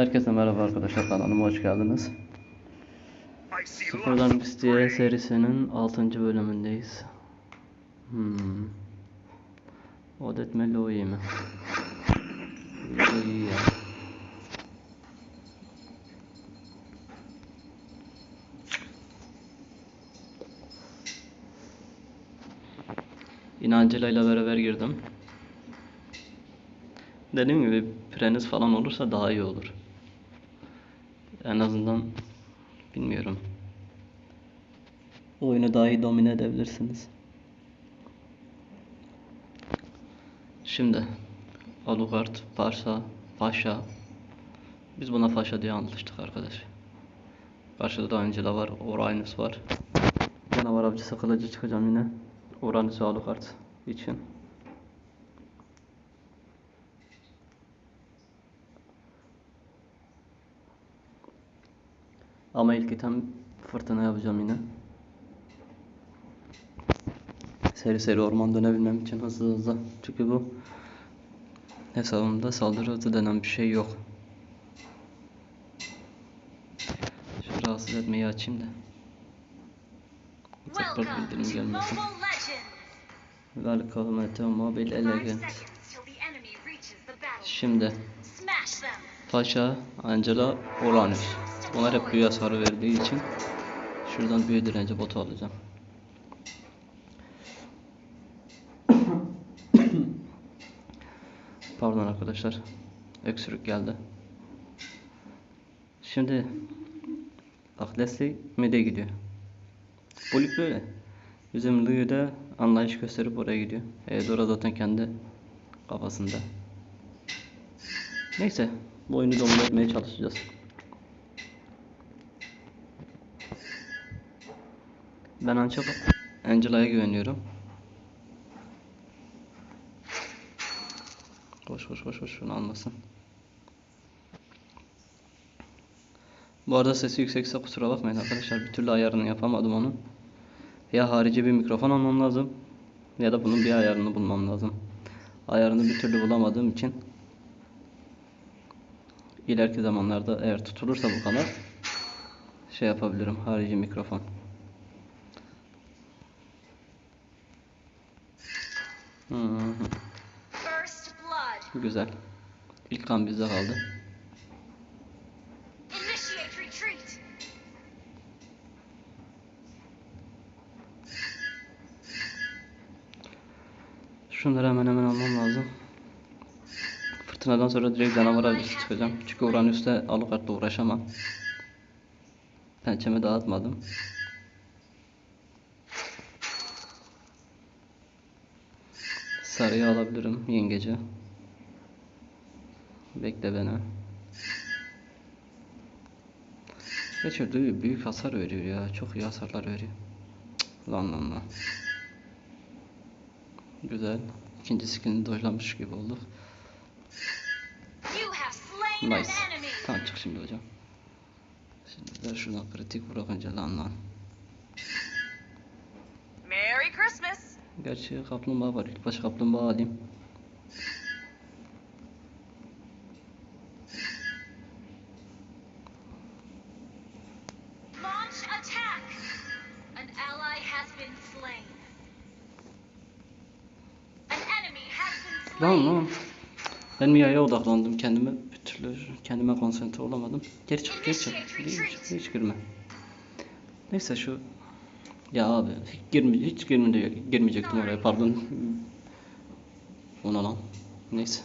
Herkese merhaba arkadaşlar kanalıma hoş geldiniz. Sıfırdan X'diye serisinin 6. bölümündeyiz. Hmm. Odet Louis mi? Louis ya. Yine Angela ile beraber girdim. Dediğim gibi preniz falan olursa daha iyi olur. En azından bilmiyorum. Oyunu daha iyi domine edebilirsiniz. Şimdi Alucard, Paşa, Paşa. Biz buna Paşa diye anlaştık arkadaş. Karşıda da Angela var, Uranus var. Canavar avcısı kılıcı çıkacağım yine. Uranus ve Alucard için. Ama ilk item fırtına yapacağım yine. Seri seri orman dönebilmem için hızlı hızlı. Çünkü bu hesabımda saldırı hızı denen bir şey yok. Şu rahatsız etmeyi açayım da. Tekrar bildirim gelmesin. Reaches the battlefield. Şimdi! Paşa, Angela, Uranüs. Bunlar hep büyü hasarı verdiği için şuradan büyü direnci botu alacağım. Pardon arkadaşlar. Öksürük geldi. Şimdi bak Leslie mide gidiyor. Bu lig böyle. Bizim Louis de anlayış gösterip oraya gidiyor. Eudora zaten kendi kafasında. Neyse, bu oyunu domine etmeye çalışacağız. Ben ancak Angela'ya güveniyorum. Koş koş koş koş şunu almasın. Bu arada sesi yüksekse kusura bakmayın arkadaşlar. Bir türlü ayarını yapamadım onun. Ya harici bir mikrofon almam lazım ya da bunun bir ayarını bulmam lazım. Ayarını bir türlü bulamadığım için ileriki zamanlarda eğer tutulursa bu kanal şey yapabilirim harici mikrofon. Hı! Güzel. İlk kan bizde kaldı. Şunları hemen hemen almam lazım. Fırtınadan sonra direkt canavar avcısı çıkacağım. Çünkü Uranüs'te Alucard'la uğraşamam. Pençemi dağıtmadım. Sarıyı alabilirim yengeci. Bekle beni. Büyük, büyük hasar veriyor ya. Çok iyi hasarlar veriyor. Cık, Lan lan lan. Güzel. İkinci skillini dojlamış gibi olduk. Nice. Tamam çık şimdi hocam. Şimdi ver şuna kritik bırakınca lan lan. Merry Christmas! Gerçi kaplumbağa var. İlk başta kaplumbağa alayım. Ben Mia'ya odaklandım. Kendime bir türlü kendime konsantre olamadım. Geri çık geri çık. Hiç, hiç girme. Neyse şu ya abi hiç, girme, hiç girme, girmeyecektim oraya pardon. Ona lan. Neyse.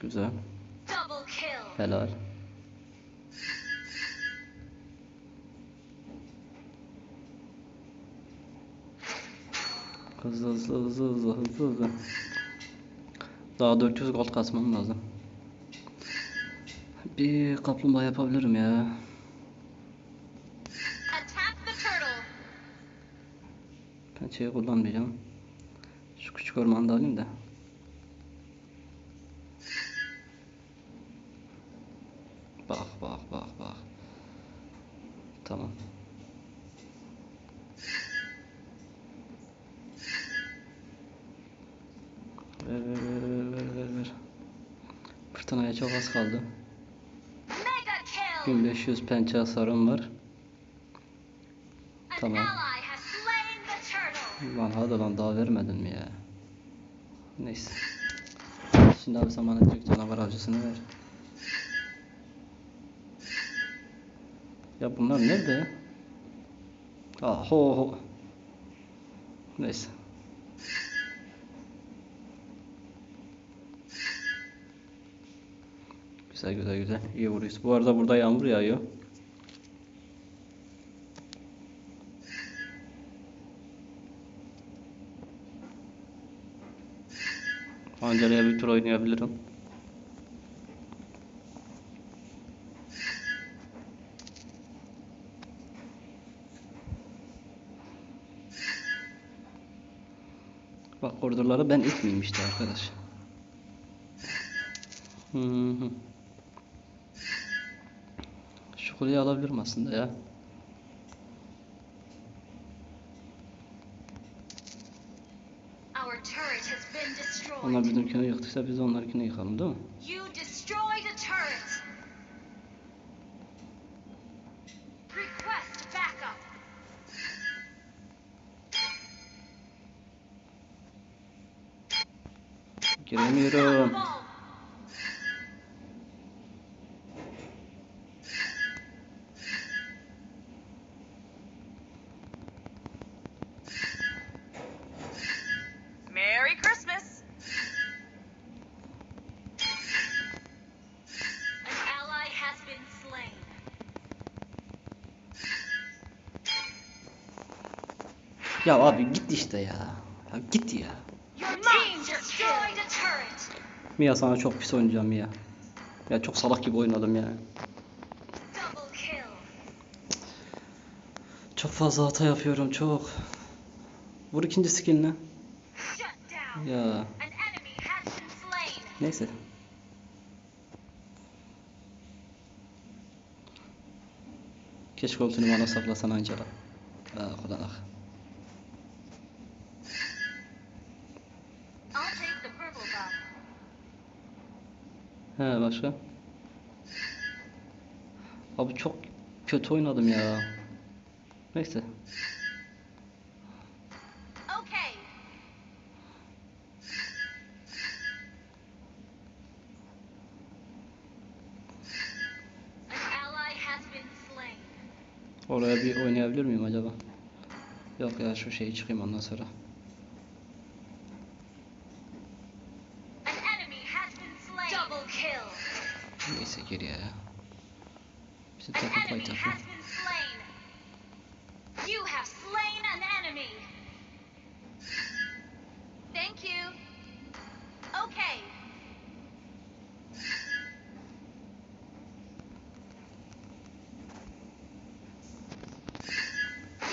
Güzel. Helal. Hızlı hızlı hızlı hızlı hızlı hızlı. Daha 400 gold kasmam lazım. Bir kaplumbağa yapabilirim ya. Pençeyi kullanmayacağım. Şu küçük ormanda alayım da. Bak bak bak bak. Tamam. Ver ver ver ver ver ver ver. Fırtınaya çok az kaldı. Mega kill. 1500 pençe hasarım var. Tamam. Lan hadi lan daha vermedin mi ya? Neyse. Şimdi abi sen bana direkt canavar avcısını ver. Ya bunlar nerede? Ah ho ho. Neyse. Güzel güzel güzel. İyi vuruyoruz. Bu arada burada yağmur yağıyor. Angela'ya bir tur oynayabilirim. Bak koridorları ben itmeyeyim işte arkadaş. Hı hı. Şu kuleyi alabilirim aslında ya. Onlar bizimkini yıktıysa biz de onlarınkini yıkalım değil mi? Slain. Ya abi git işte ya. Ya git ya. Mia sana çok pis oynayacağım Mia. Ya çok salak gibi oynadım ya. Double kill. Çok fazla hata yapıyorum çok. Vur ikinci down. Ya neyse. Keşke ultini bana saplasan Angela. Ah ulan ah. He başka? Abi çok kötü oynadım ya. Neyse. Okay. Oraya bir oynayabilir miyim acaba? Yok ya şu şeyi çıkayım ondan sonra. An enemy has been slain. Double kill. Neyse geriye ya. Bizim An takım enemy fight yapıyor. has been slain. You have slain an enemy. Thank you. Okay.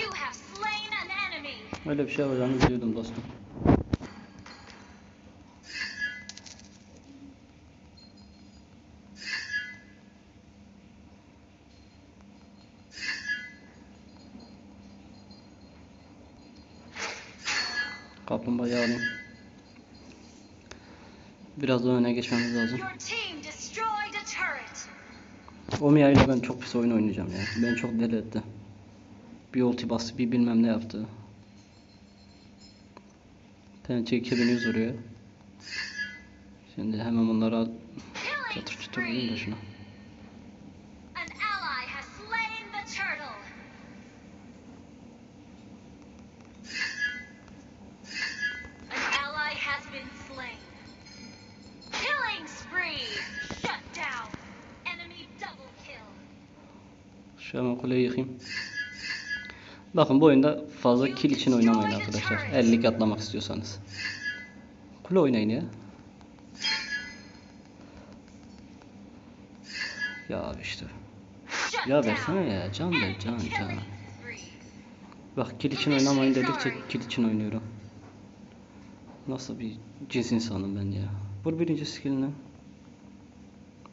You have slain an enemy. Öyle bir şey olacağını biliyordum dostum. Kaplumbağayı alayım. Biraz daha öne geçmemiz lazım. Your team destroyed a turret. O Mia ile ben çok pis oyun oynayacağım ya. Beni çok deli etti. Bir ulti bastı, bir bilmem ne yaptı. Pençe 2100 vuruyor. Şimdi hemen. Killing Çatır çatır vurayım da şuna. Enemy double kill. Şu hemen kuleyi yıkayım. Bakın bu oyunda fazla kill için oynamayın arkadaşlar. 50'lik atlamak istiyorsanız. Kule oynayın ya. Ya abi işte. Ya versene ya can ver can can. Bak kill için oynamayın dedikçe kill için oynuyorum. Nasıl bir cins insanım ben ya. Vur birinci skillini.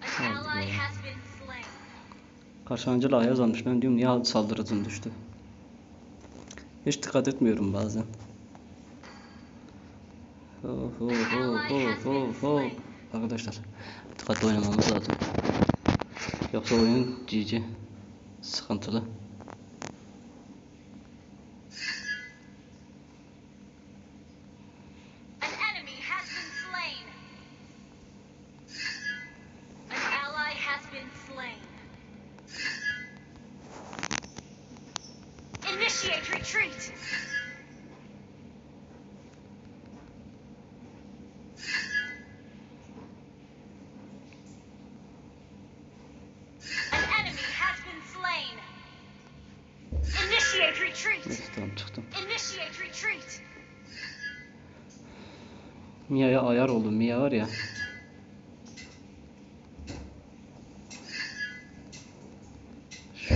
Hadi be. Has been slain. Karşı Angela Ayaz almış. Ben diyorum niye saldırı düştü. Hiç dikkat etmiyorum bazen. Arkadaşlar dikkatli oynamamız lazım. Yoksa oyun GG. Sıkıntılı. Initiate retreat. An enemy has been slain. Initiate retreat. Neyse tamam çıktım. Initiate retreat. Mia'ya ayar oldum. Mia var ya. Şu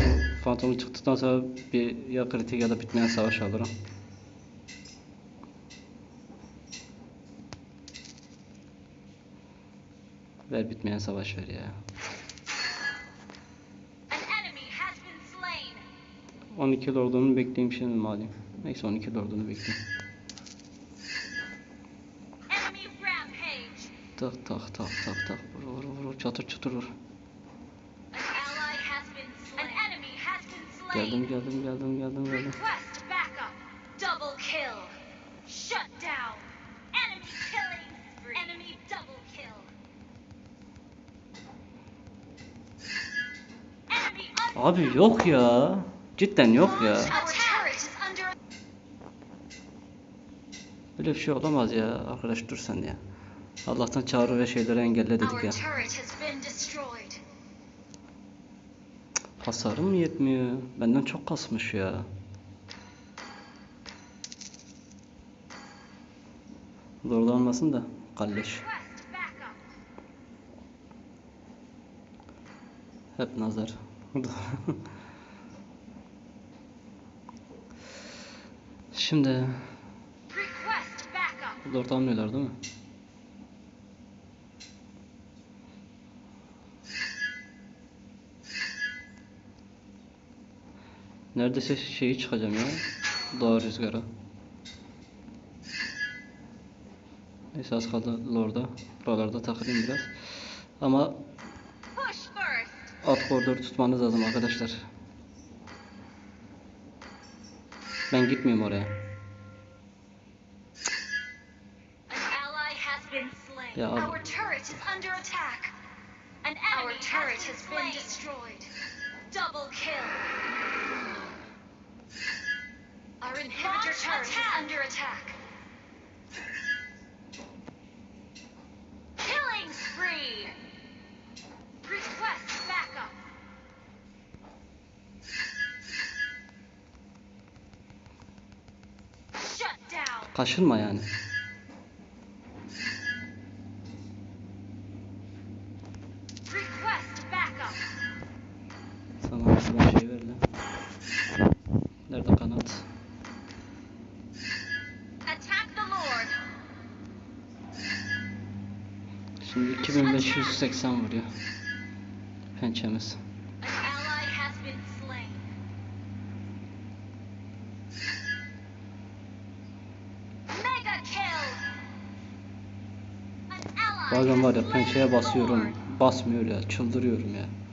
fantomu çıktıktan sonra bir ya kritik ya da bitmeyen savaş alırım. Ver bitmeyen savaş ver ya. An enemy has been slain. 12 lordunu bekleyeyim şimdi madem. Neyse 12 lordunu bekleyeyim. Tak tak tak tak tak vur vur, vur çatır çatır vur. Geldim geldim geldim geldim geldim. Request backup. Double kill. Shut down. Enemy killing spree. Enemy double kill. Enemy un- Abi yok ya. Cidden yok ya. Böyle bir şey olamaz ya. Arkadaş dur sen ya. Allah'tan çağrı ve şeyleri engelle dedik ya. Mı yetmiyor? Benden çok kasmış ya. Zorda olmasın da. Kalleş. Hep nazar. Şimdi. Lord almıyorlar değil mi? Neredeyse şeyi çıkacağım ya. Dağ rüzgarı. Neyse az kaldı Lord'a. Buralarda takılayım biraz. Ama alt koridoru tutmanız lazım arkadaşlar. Ben gitmeyeyim oraya. Ya abi. Our turret has been destroyed. Double kill. Our inhibitor turret is under attack. Killing spree. Request backup. Shut down. Kaşınma yani. 180 vuruyor. Pençemiz. Bazen var ya pençeye basıyorum, basmıyor ya, çıldırıyorum ya.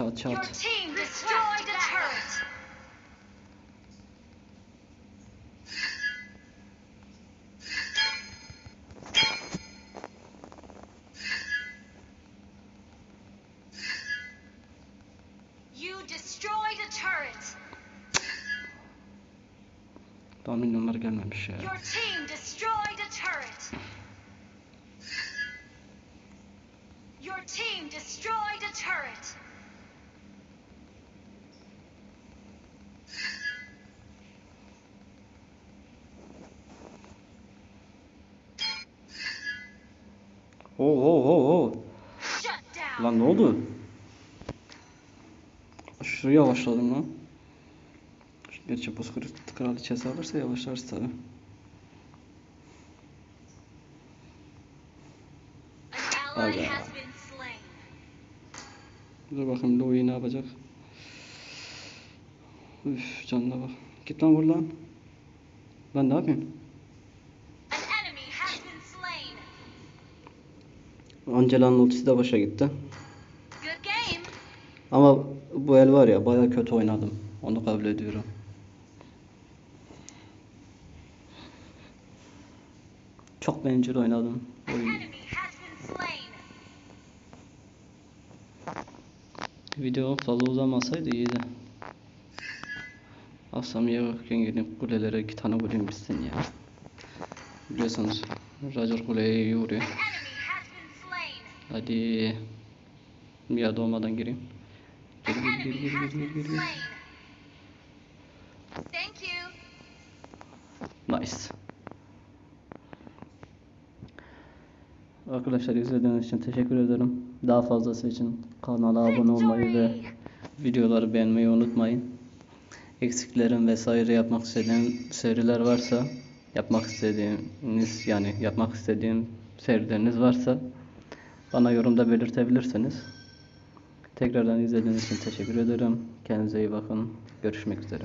Kule altı çat Your çat. team destroyed a turret! You destroyed a turret! Daha milyonlar gelmemiş ya. Your team destroyed a turret! Your team destroyed a turret! Oo oo oo! Lan ne oldu? Aşırı yavaşladım lan. Gerçi bozkır kraliçesi alırsa yavaşlarız tabi. Slain. Dur bakayım Louis ne yapacak? Üf canına bak. Git lan vur lan. Ben ne yapayım? An enemy has been slain. Angela'nın ultisi de boşa gitti. Ama bu el var ya baya kötü oynadım. Onu kabul ediyorum. Çok bencil oynadım. An Oy. enemy has been slain. Video fazla uzamasaydı iyiydi. Asamiye bakırken gidip kulelere iki tane vurayım bitsin ya. Biliyorsunuz Roger kuleye iyi vuruyor. An enemy has been Hadi. Mia doğmadan gireyim. Gir gir gir gir gir gir gir. gir. slain. Thank you. Nice. Arkadaşlar izlediğiniz için teşekkür ederim. Daha fazlası için kanala abone olmayı ve videoları beğenmeyi unutmayın. Eksiklerim vesaire yapmak istediğim seriler varsa, yapmak istediğiniz yani yapmak istediğim serileriniz varsa bana yorumda belirtebilirsiniz. Tekrardan izlediğiniz için teşekkür ederim. Kendinize iyi bakın. Görüşmek üzere.